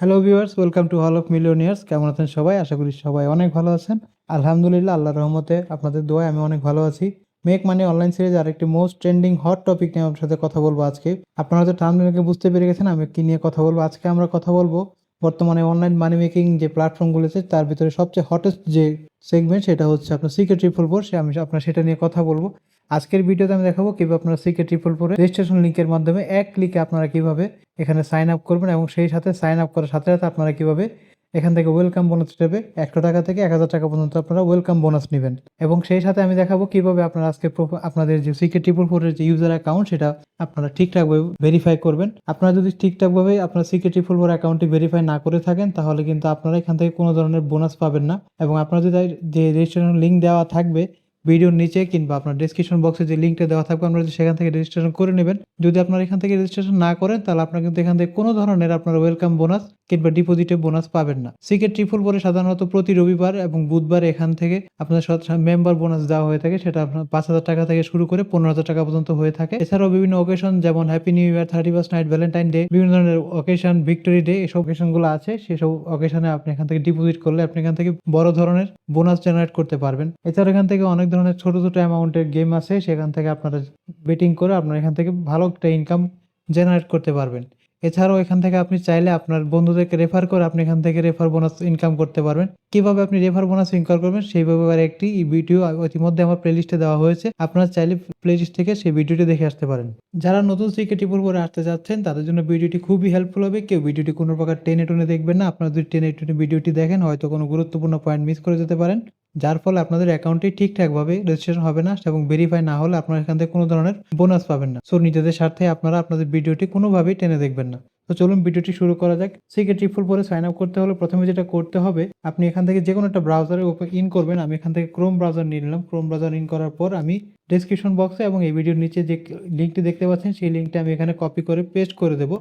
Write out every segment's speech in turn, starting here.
Hello viewers welcome to hall of millionaires কেমন আছেন সবাই? আশা করি সবাই অনেক ভালো আছেন। আলহামদুলিল্লাহ আল্লাহ রহমতে আপনাদের দোয়ায় আমি অনেক ভালো আছি। মেক মানি অনলাইন সিরিজ আর একটি মোস্ট ট্রেন্ডিং হট টপিক নিয়ে আমার সাথে কথা বলব আজকে। আপনারা হয়তো টার্মিনালকে বুঝতে পেরে গেছেন আমি কি নিয়ে কথা বলব। আজকে আমরা কথা বলব বর্তমানে অনলাইন মানি মেকিং যে প্ল্যাটফর্মগুলো আছে, তার ভিতরে সবচেয়ে হটেস্ট যে সেগমেন্ট সেটা হচ্ছে আপনার সিক্রেট ট্রিপল ফোর সে আমি আপনার সেটা নিয়ে কথা বলব। আজকের ভিডিওতে আমি দেখাবো কীভাবে আপনারা সিক্রেট ট্রিপল ফোরে রেজিস্ট্রেশন লিঙ্কের মাধ্যমে এক ক্লিকে আপনারা কীভাবে এখানে সাইন আপ করবেন এবং সেই সাথে সাইন আপ করার সাথে সাথে আপনারা কীভাবে এখান থেকে ওয়েলকাম বোনাস হিসেবে একশো টাকা থেকে এক হাজার টাকা পর্যন্ত আপনারা ওয়েলকাম বোনাস নেবেন। এবং সেই সাথে আমি দেখাবো কীভাবে আপনারা আজকে আপনাদের যে সিকে ট্রিপল ফোরের যে ইউজার অ্যাকাউন্ট সেটা আপনারা ঠিকঠাকভাবে ভেরিফাই করবেন। আপনারা যদি ঠিকঠাকভাবে আপনার সিকে ট্রিপল ফোর অ্যাকাউন্টটি ভেরিফাই না করে থাকেন, তাহলে কিন্তু আপনারা এখান থেকে কোনো ধরনের বোনাস পাবেন না। এবং আপনারা যদি যে রেজিস্ট্রেশন লিঙ্ক দেওয়া থাকবে ভিডিওর নিচে কিংবা আপনার ডেসক্রিপশন বক্সে যে লিঙ্কটা দেওয়া থাকবে, আপনারা সেখান থেকে রেজিস্ট্রেশন করে নেবেন। যদি আপনারা এখান থেকে রেজিস্ট্রেশন না করেন, তাহলে আপনারা কিন্তু এখান থেকে কোনো ধরনের আপনার ওয়েলকাম বোনাস কিংবা ডিপোজিটে বোনাস পাবেন না। সিকেট ট্রিপল পরে সাধারণত প্রতি রবিবার এবং বুধবার এখান থেকে আপনার মেম্বার বোনাস দেওয়া হয়ে থাকে, সেটা আপনার পাঁচ হাজার টাকা থেকে শুরু করে পনেরো হাজার টাকা পর্যন্ত হয়ে থাকে। এছাড়াও বিভিন্ন অকেশন যেমন happy new year thirty first night Valentine day বিভিন্ন ধরনের অকেশন ভিক্টোরি ডে এসব অকেশনগুলো আছে। সেসব অকেশনে আপনি এখান থেকে ডিপোজিট করলে আপনি এখান থেকে বড় ধরনের বোনাস জেনারেট করতে পারবেন। এছাড়া এখান থেকে অনেক ধরনের ছোট ছোট অ্যামাউন্টের গেম আছে, সেখান থেকে আপনারা বেটিং করে আপনারা এখান থেকে ভালো একটা ইনকাম জেনারেট করতে পারবেন। এছাড়াও এখান থেকে আপনি চাইলে আপনার বন্ধুদেরকে রেফার করে আপনি এখান থেকে রেফার বোনাস ইনকাম করতে পারবেন। কীভাবে আপনি রেফার বোনাস ইনকাম করবেন, সেই ব্যাপারে একটি ভিডিও ইতিমধ্যে আমার প্লেলিস্টে দেওয়া হয়েছে। আপনারা চাইলে প্লেলিস্ট থেকে সেই ভিডিওটি দেখে আসতে পারেন। যারা নতুন সিকে টিপুর করে আসতে যাচ্ছেন, তাদের জন্য ভিডিওটি খুবই হেল্পফুল হবে। কেউ ভিডিওটি কোনো প্রকার টেনে টুনে দেখবেন না। আপনারা যদি টেনে টুনে ভিডিওটি দেখেন, হয়তো কোনো গুরুত্বপূর্ণ পয়েন্ট মিস করে যেতে পারেন। যার ফলে আপনাদের অ্যাকাউন্টটি ঠিকঠাকভাবে রেজিস্ট্রেশন হবে না এবং ভেরিফাই না হলে আপনারা এখান থেকে কোনো ধরনের বোনাস পাবেন না। সো নিজেদের স্বার্থে আপনারা আপনাদের ভিডিওটি কোনোভাবেই টেনে দেখবেন না। তো চলুন ভিডিওটি শুরু করা যাক। সিক্রেট ট্রিপল পরে সাইন আপ করতে হলে প্রথমে যেটা করতে হবে, আপনি এখান থেকে যে কোনো একটা ব্রাউজারে ইন করবেন। আমি এখান থেকে ক্রোম ব্রাউজার নিয়ে নিলাম। ক্রোম ব্রাউজার ইন করার পর আমি ডেসক্রিপশন বক্সে এবং এই ভিডিওর নিচে যে লিঙ্কটি দেখতে পাচ্ছেন, সেই লিঙ্কটা আমি এখানে কপি করে পেস্ট করে দেবো।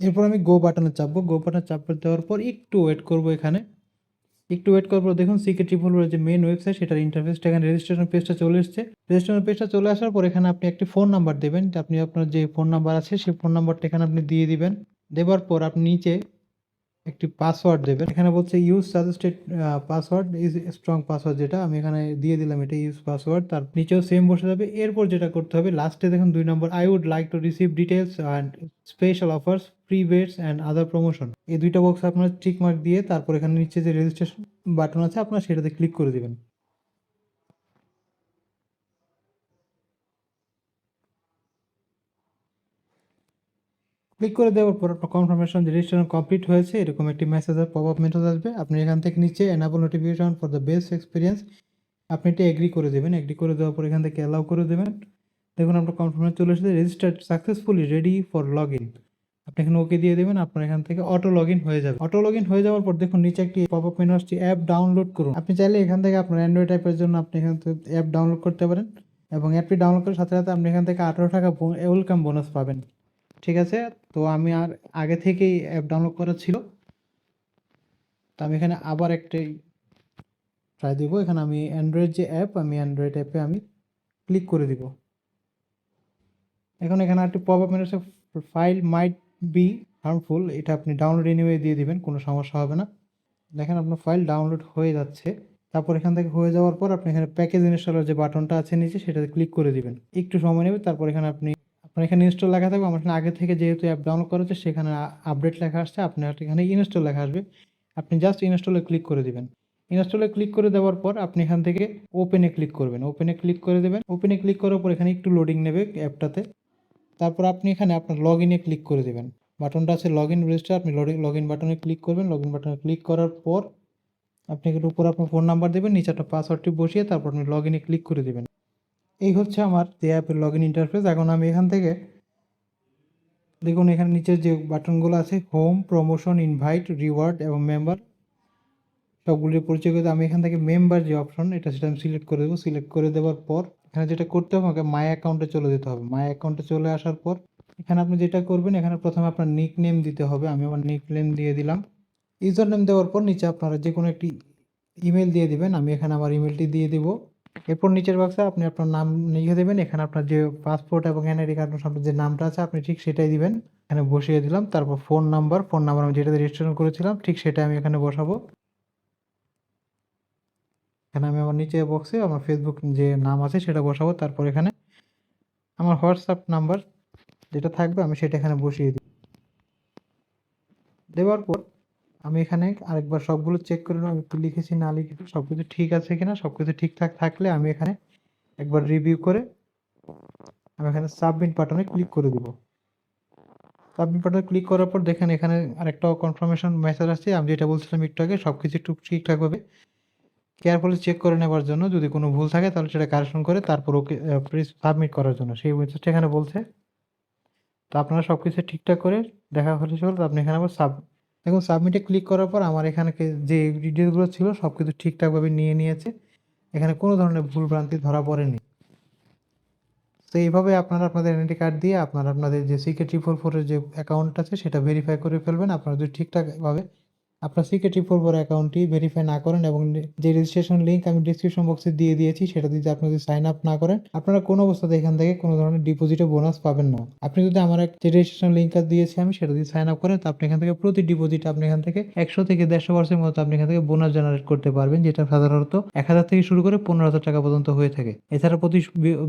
এরপর আমি গো বাটনে চাপবো। গো বাটনে চাপ দেওয়ার পর একটু ওয়েট করব এখানে। একটু ওয়েট করার পর দেখুন সিকে ট্রিপল যে মেন ওয়েবসাইট সেটার ইন্টারফেসটা এখানে রেজিস্ট্রেশন পেজটা চলে এসেছে। রেজিস্ট্রেশন পেজটা চলে আসার পর এখানে আপনি একটি ফোন নাম্বার দেবেন। আপনি আপনার যে ফোন নাম্বার আছে, সেই ফোন নাম্বারটা এখানে আপনি দিয়ে দিবেন। দেওয়ার পর আপনি নিচে একটি পাসওয়ার্ড দেবেন। এখানে বলছে use suggested password is strong password যেটা। আমি এখানে দিয়ে দিলাম এটা ইউজ পাসওয়ার্ড তার নিচেও সেম বসে যাবে। এরপর যেটা করতে হবে লাস্টে দেখুন দুই নম্বর I would like to receive details and special offers free bets and other promotion এই দুইটা বক্স আপনার টিক মার্ক দিয়ে তারপর এখানে নিচে যে রেজিস্ট্রেশন বাটন আছে, আপনার সেটাতে ক্লিক করে দেবেন। ক্লিক করে দেওয়ার পর আপনার কনফার্মেশন রেজিস্ট্রেশন কমপ্লিট হয়েছে, এরকম একটি মেসেজ আর পপ আপ মেসেজ আসবে। আপনি এখান থেকে নিচে enable notification for the best experience আপনি এটা এগ্রি করে দেবেন। এগ্রি করে দেওয়ার পর এখান থেকে অ্যালাউ করে দেবেন। দেখুন, আপনার কনফার্মেশন চলে এসেছে registered successfully ready for log in আপনি এখানে ওকে দিয়ে দেবেন, আপনার এখান থেকে অটো লগ হয়ে যাবে। অটো লগ হয়ে যাওয়ার পর দেখুন, নিচে একটি পপ আপ মেনু আসছে অ্যাপ ডাউনলোড করুন। আপনি চাইলে এখান থেকে আপনার অ্যান্ড্রয়েড অ্যাপের জন্য আপনি এখান থেকে অ্যাপ ডাউনলোড করতে পারেন এবং অ্যাপটি ডাউনলোড করার সাথে সাথে আপনি এখান থেকে আঠারো টাকা ওয়েলকাম বোনাস পাবেন। ঠিক আছে? তো আমি আর আগে থেকেই অ্যাপ ডাউনলোড করা ছিল। তো আমি এখানে আবার একটি ট্রাই দিব। এখানে আমি অ্যান্ড্রয়েড যে অ্যাপ আমি অ্যান্ড্রয়েড অ্যাপে আমি ক্লিক করে দিব। এখন এখানে একটি pop up menu file might be harmful এটা আপনি ডাউনলোড এনিওয়ে দিয়ে দিবেন, কোনো সমস্যা হবে না। দেখেন আপনার ফাইল ডাউনলোড হয়ে যাচ্ছে। তারপর এখান থেকে হয়ে যাওয়ার পর আপনি এখানে প্যাকেজ ইনস্টলের যে বাটনটা আছে নিচে, সেটাতে ক্লিক করে দিবেন। একটু সময় নেবে, তারপর এখানে আপনি, আপনার এখানে ইনস্টল লেখা থাকবে। আমার এখানে আগে থেকে যেহেতু অ্যাপ ডাউনলোড করা হচ্ছে, সেখানে আপডেট লেখা আসছে। আপনার এখানে ইনস্টল লেখা আসবে। আপনি জাস্ট ইনস্টলে ক্লিক করে দিবেন। ইনস্টলে ক্লিক করে দেওয়ার পর আপনি এখান থেকে ওপেনে ক্লিক করবেন। ওপেনে ক্লিক করে দেবেন। ওপেনে ক্লিক করার পর এখানে একটু লোডিং নেবে অ্যাপটাতে তারপর আপনি এখানে আপনার লগ ইনে ক্লিক করে দেবেন। বাটনটা আছে লগ ইন রেজিস্টার আপনি লগ ইন বাটনে ক্লিক করবেন। লগ ইন বাটনে ক্লিক করার পর আপনি এর উপর আপনার ফোন নাম্বার দেবেন, নিচে একটা পাসওয়ার্ডটি বসিয়ে তারপর আপনি লগ ইনে ক্লিক করে দেবেন। এই হচ্ছে আমার যে অ্যাপের লগ ইন ইন্টারফেস এখন আমি এখান থেকে দেখুন এখানে নিচের যে বাটনগুলো আছে হোম প্রমোশন ইনভাইট রিওয়ার্ড এবং মেম্বার সবগুলির পরিচয় করতে আমি এখান থেকে মেম্বার যে অপশন এটা সেটা আমি সিলেক্ট করে দেবো। সিলেক্ট করে দেওয়ার পর এখানে যেটা করতে হবে, আমাকে মাই অ্যাকাউন্টে চলে যেতে হবে। মাই অ্যাকাউন্টে চলে আসার পর, এখানে আপনি যেটা করবেন, এখানে প্রথমে আপনার নিক নেম দিতে হবে। আমি আমার নিক নেম দিয়ে দিলাম। ইউজার নেম দেওয়ার পর নিচে আপনারা যে কোনো একটি ইমেল দিয়ে দিবেন। আমি এখানে আমার ইমেলটি দিয়ে দিব। এরপর নিচের বক্সে আপনি আপনার নাম লিখে দেবেন। এখানে আপনার যে পাসপোর্ট এবং এনআইডি কার্ড সামনে যে নামটা আছে, আপনি ঠিক সেটাই দিবেন। এখানে বসিয়ে দিলাম। তারপর ফোন নাম্বার ফোন নাম্বার আমি যেটাতে রেজিস্ট্রেশন করেছিলাম, ঠিক সেটা আমি এখানে বসাবো। এখানে আমি আমার নিচে বক্সে আমার ফেসবুক যে নাম আছে সেটা বসাবো, তারপর এখানে আমার হোয়াটসঅ্যাপ নাম্বার যেটা থাকবে আমি সেটা এখানে বসিয়ে দিই। দেওয়ার পর আমি এখানে আরেকবার সবগুলো চেক করে নেব, আমি লিখেছি, না লিখেছি সব কিছু ঠিক আছে কিনা সব কিছু ঠিকঠাক থাকলে আমি এখানে একবার রিভিউ করে আমি এখানে সাবমিট বাটনে ক্লিক করে দিব। সাবমিট বাটনে ক্লিক করার পর দেখেন এখানে আরেকটা কনফার্মেশন মেসেজ আসছে, আমি যেটা বলছিলাম একটু আগে সব কিছু একটু ঠিকঠাকভাবে কেয়ারফুলি চেক করে নেওয়ার জন্য যদি কোনো ভুল থাকে তাহলে সেটা কারেকশন করে তারপর ওকে সাবমিট করার জন্য। সেই মেসেজটা এখানে বলছে। তো আপনারা সব কিছু ঠিকঠাক করে দেখা হলে তো আপনি এখানে আবার সাব দেখুন সাবমিটে ক্লিক করার পর আমার এখানে যে ডিটেলসগুলো ছিল সব কিছু ঠিকঠাকভাবে নিয়ে নিয়েছে। এখানে কোনো ধরনের ভুল ভ্রান্তি ধরা পড়েনি। তো এইভাবে আপনারা আপনাদের এনআইডি কার্ড দিয়ে আপনারা আপনাদের যে সিকে ট্রিপল ফোরের যে অ্যাকাউন্ট আছে সেটা ভেরিফাই করে ফেলবেন। আপনারা যদি ঠিকঠাকভাবে আপনার সিকে ট্রিপল ফোর অ্যাকাউন্টটি ভেরিফাই না করেন এবং যে রেজিস্ট্রেশন লিঙ্ক আমি ডিসক্রিপশন বক্সে দিয়ে দিয়েছি, সেটা যদি আপনি যদি সাইন আপ না করেন, আপনারা কোনো অবস্থাতে এখান থেকে কোনো ধরনের ডিপোজিটে বোনাস পাবেন না। আপনি যদি আমার যে রেজিস্ট্রেশন লিঙ্ক দিয়েছি আমি, সেটা যদি সাইন আপ করেন, তো আপনি এখান থেকে প্রতি ডিপোজিট আপনি এখান থেকে একশো থেকে দেড়শো পার্সেন্ট মতো আপনি এখান থেকে বোনাস জেনারেট করতে পারবেন, যেটা সাধারণত এক হাজার থেকে শুরু করে পনেরো হাজার টাকা পর্যন্ত হয়ে থাকে। এছাড়া প্রতি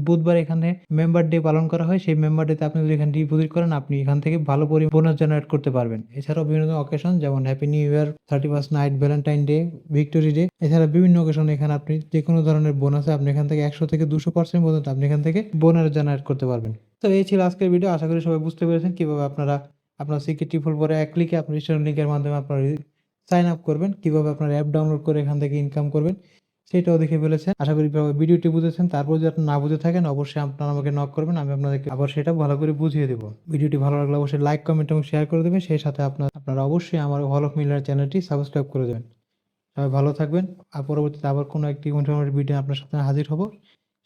বুধবার এখানে মেম্বার ডে পালন করা হয়, সেই মেম্বার ডেতে আপনি যদি এখানে ডিপোজিট করেন, আপনি এখান থেকে ভালো পরিমাণ বোনাস জেনারেট করতে পারবেন। এছাড়াও বিভিন্ন অকেশন যেমন happy new year thirty first night Valentine day victory day এছাড়া বিভিন্ন অকেশন এখানে আপনি যে কোনো ধরনের বোনাস আপনি এখান থেকে একশো থেকে দুশো পার্সেন্ট পর্যন্ত আপনি এখান থেকে বোনাস জেনারেট করতে পারবেন। তো এই ছিল আজকের ভিডিও আশা করি সবাই বুঝতে পেরেছেন কীভাবে আপনারা আপনার সিকিউরিটি ফুল পরে এক ক্লিকে আপনার রেজিস্ট্রেশন লিঙ্কের মাধ্যমে আপনার সাইন আপ করবেন, কীভাবে আপনার অ্যাপ ডাউনলোড করে এখান থেকে ইনকাম করবেন। সেটাও দেখে ফেলেছেন। আশা করি ভিডিওটি বুঝেছেন। তারপর যদি আপনি না বুঝে থাকেন, অবশ্যই আপনারা আমাকে নক করবেন, আমি আপনাদেরকে আবার সেটা ভালো করে বুঝিয়ে দেবো। ভিডিওটি ভালো লাগলে অবশ্যই লাইক কমেন্ট এবং শেয়ার করে দেবেন। সেই সাথে আপনার, আপনারা অবশ্যই আমার অফ মিলার চ্যানেলটি সাবস্ক্রাইব করে দেবেন। সবাই ভালো থাকবেন। আর পরবর্তীতে আবার কোনো একটি ইনফরমেটিভ ভিডিও আপনার সাথে হাজির হব।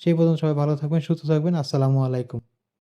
সেই পর্যন্ত সবাই ভালো থাকবেন, সুস্থ থাকবেন। আসসালামু আলাইকুম।